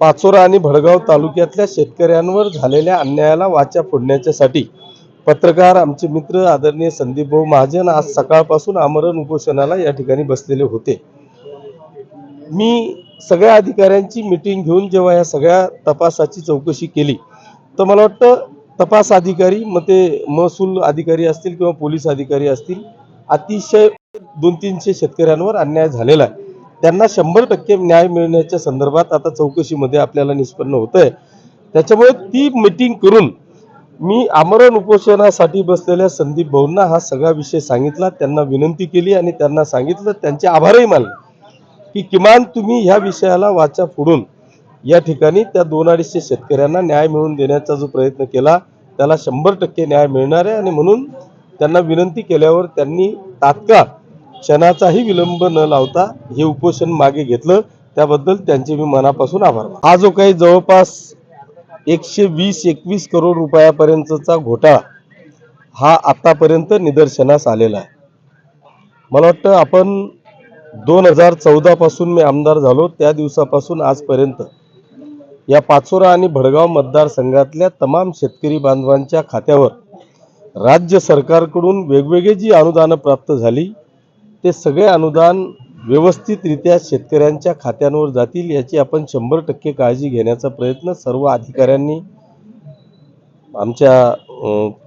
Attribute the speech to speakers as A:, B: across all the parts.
A: पाचोरा आणि भडगाव तालुक्यातल्या शेतकऱ्यांवर झालेल्या अन्यायाला वाचा फोडण्याच्यासाठी पत्रकार आमचे मित्र आदरणीय संदीप भाऊ महाजन आज सकाळपासून आमरण उपोषणाला या ठिकाणी बसलेले होते. मी सगळ्या अधिकाऱ्यांची मिटिंग घेऊन जेव्हा या सगळ्या तपासाची चौकशी केली तर मला वाटतं तपास अधिकारी मग ते महसूल अधिकारी असतील किंवा पोलीस अधिकारी असतील अतिशय दोन तीनशे शेतकऱ्यांवर अन्याय झालेला आहे. त्यांना शंभर टक्के न्याय मिळण्याच्या संदर्भात आता चौकशीमध्ये आपल्याला निष्पन्न होत आहे त्याच्यामुळे ती मीटिंग करून मी आमरण उपोषणासाठी बसलेल्या संदीप भाऊंना हा सगळा विषय सांगितला. त्यांना विनंती केली आणि त्यांना सांगितलं. त्यांचे आभारही मानले. की किमान तुम्ही ह्या विषयाला वाचा फोडून. या ठिकाणी त्या दोन अडीचशे शेतकऱ्यांना न्याय मिळवून देण्याचा जो प्रयत्न केला त्याला शंभर टक्के न्याय मिळणार आहे. आणि म्हणून त्यांना विनंती केल्यावर त्यांनी तात्काळ क्षणाचाही विलंब न लावता हे उपोषण मागे घेतलं. त्याबद्दल त्यांचे मी मनापासून आभार हा जो काही जवळपास एकशे वीस एकवीस करोड रुपयापर्यंतचा घोटाळा हा आतापर्यंत निदर्शनास आलेला आहे. मला वाटतं आपण दोन हजार चौदापासून मी आमदार झालो. त्या दिवसापासून आजपर्यंत या पाचोरा आणि भडगाव मतदारसंघातल्या तमाम शेतकरी बांधवांच्या खात्यावर राज्य सरकारकडून वेगवेगळी जी अनुदानं प्राप्त झाली ते सगळे अनुदान व्यवस्थितरित्या शेतकऱ्यांच्या खात्यांवर जातील याची आपण शंभर टक्के काळजी घेण्याचा प्रयत्न सर्व अधिकाऱ्यांनी आमच्या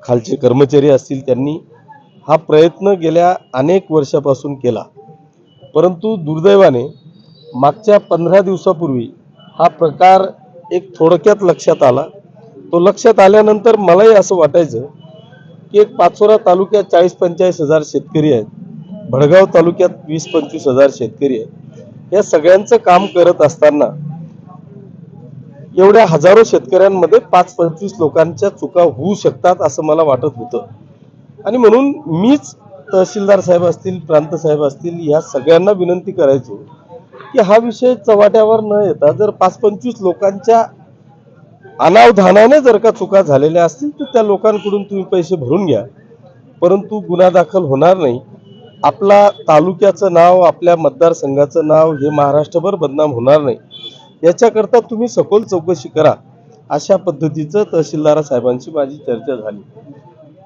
A: खालचे कर्मचारी असतील त्यांनी हा प्रयत्न गेल्या अनेक वर्षापासून केला. परंतु दुर्दैवाने मागच्या पंधरा दिवसापूर्वी हा प्रकार एक थोडक्यात लक्षात आला. तो लक्षात आल्यानंतर मलाही असं वाटायचं की एक पाचोरा तालुक्यात चाळीस पंचेचाळीस हजार शेतकरी आहेत. भडगाव तालुक्यात वीस पंचवीस हजार शेतकरी आहेत. या सगळ्यांचं काम करत असताना एवढ्या हजारो शेतकऱ्यांमध्ये पाच पंचवीस लोकांच्या चुका होऊ शकतात असं मला वाटत होतं. आणि म्हणून मीच तहसीलदार साहेब असतील प्रांत साहेब असतील या सगळ्यांना विनंती करायचो की हा विषय चव्हाट्यावर न येता जर पाच पंचवीस लोकांच्या अनावधानाने जर का चुका झालेल्या असतील तर त्या लोकांकडून तुम्ही पैसे भरून घ्या. परंतु गुन्हा दाखल होणार नाही. आपला तालुक्याचं नाव आपल्या मतदारसंघाचं नाव हे महाराष्ट्रभर बदनाम होणार नाही. याच्याकरता तुम्ही सखोल चौकशी करा. अशा पद्धतीचं तहसीलदार साहेबांशी माझी चर्चा झाली.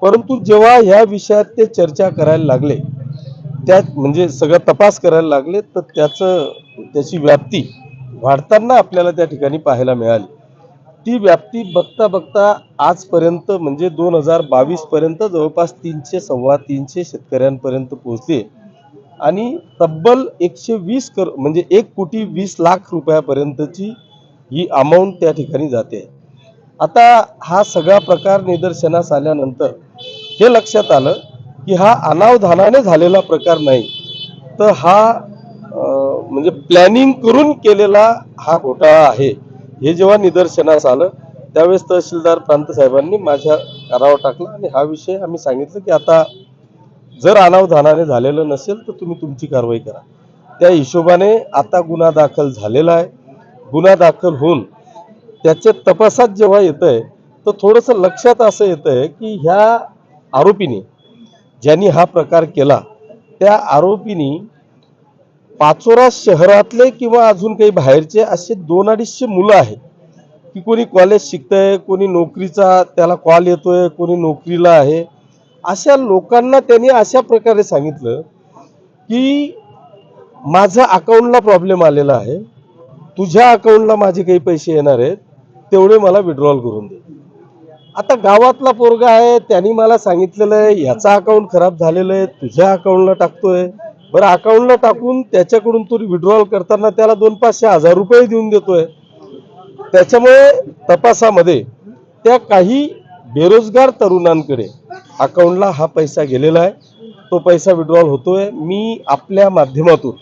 A: परंतु जेव्हा ह्या विषयात ते चर्चा करायला लागले त्यात म्हणजे सगळं तपास करायला लागले तर त्याचं त्याची व्याप्ती वाढताना आपल्याला त्या ठिकाणी पाहायला मिळाली. ती व्याप्ती बघता बघता आजपर्यंत म्हणजे दोन हजार बावीसपर्यंत जवळपास तीनशे सव्वा तीनशे शेतकऱ्यांपर्यंत पोहोचली आणि तब्बल एकशे वीस कर म्हणजे एक कोटी वीस लाख रुपयापर्यंतची ही अमाऊंट त्या ठिकाणी जाते. आता हा सगळा प्रकार निदर्शनास आल्यानंतर हे लक्षात आलं की हा अनावधानाने झालेला प्रकार नाही. तर हा म्हणजे प्लॅनिंग करून केलेला हा घोटाळा आहे. हे जेव्हा निदर्शनास आलं त्यावेळेस तहसीलदार प्रांत साहेबांनी माझ्या कानावर टाकला आणि हा विषय आम्ही सांगितलं की आता जर अनावधानाने झालेलं नसेल तर तुम्ही तुमची कारवाई करा. त्या हिशोबाने आता गुन्हा दाखल झालेला आहे. गुन्हा दाखल होऊन त्याच्या तपासात जेव्हा येत आहे तर थोडंसं लक्षात असं येतं आहे की ह्या आरोपीने ज्यांनी हा प्रकार केला त्या आरोपीनी पाचोरा शहरातले किंवा अजून काही बाहेरचे असे दोन अडीचशे मुलं आहेत. की कोणी कॉलेज शिकतंय कोणी नोकरीचा त्याला कॉल येतोय कोणी नोकरीला आहे. अशा लोकांना त्यांनी अशा प्रकारे सांगितलं की माझ्या अकाउंटला प्रॉब्लेम आलेला आहे. तुझ्या अकाउंटला माझे काही पैसे येणार आहेत. तेवढे मला विड्रॉल करून दे. आता गावातला पोरगा आहे त्यांनी मला सांगितलेलं आहे याचा अकाउंट खराब झालेलं आहे तुझ्या अकाउंटला टाकतोय. बरं अकाउंटला टाकून त्याच्याकडून तो विड्रॉल करताना त्याला दोन पाचशे हजार रुपये देऊन देतोय. त्याच्यामुळे तपासामध्ये त्या काही बेरोजगार तरुणांकडे अकाउंटला हा पैसा गेलेला आहे. तो पैसा विड्रॉल होतोय. मी आपल्या माध्यमातून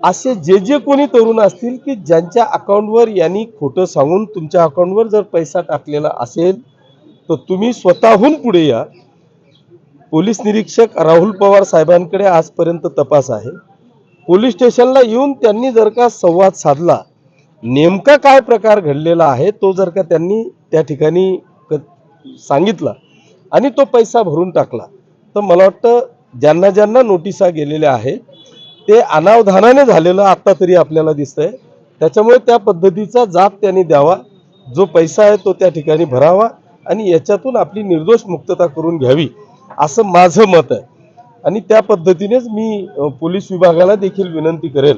A: असे जे जे कोणी तरुण असतील की ज्यांच्या अकाउंटवर यांनी खोटं सांगून तुमच्या अकाउंटवर जर पैसा टाकलेला असेल तर तुम्ही स्वतःहून पुढे या. पोलीस निरीक्षक राहुल पवार साहेबांकडे आजपर्यंत तपास आहे. पोलीस स्टेशनला येऊन त्यांनी जर का संवाद साधला नेमका काय प्रकार घडलेला आहे तो जर का त्यांनी त्या ठिकाणी सांगितला आणि तो पैसा भरून टाकला तर मला वाटतं ज्यांना ज्यांना नोटिसा गेलेल्या आहेत ते अनावधानाने झालेलं आत्ता तरी आपल्याला दिसतंय. त्याच्यामुळे त्या पद्धतीचा जाप त्यांनी द्यावा जो पैसा आहे तो त्या ठिकाणी भरावा आणि याच्यातून आपली निर्दोष मुक्तता करून घ्यावी. असं माझं मत आहे. आणि त्या पद्धतीनेच मी पोलीस विभागाला देखील विनंती करेल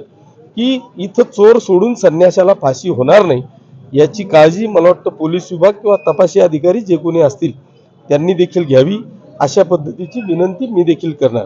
A: की इथं चोर सोडून संन्याशाला फाशी होणार नाही याची काळजी मला वाटतं पोलीस विभाग किंवा तपासी अधिकारी जे कोणी असतील त्यांनी देखील घ्यावी. अशा पद्धतीची विनंती मी देखील करणार.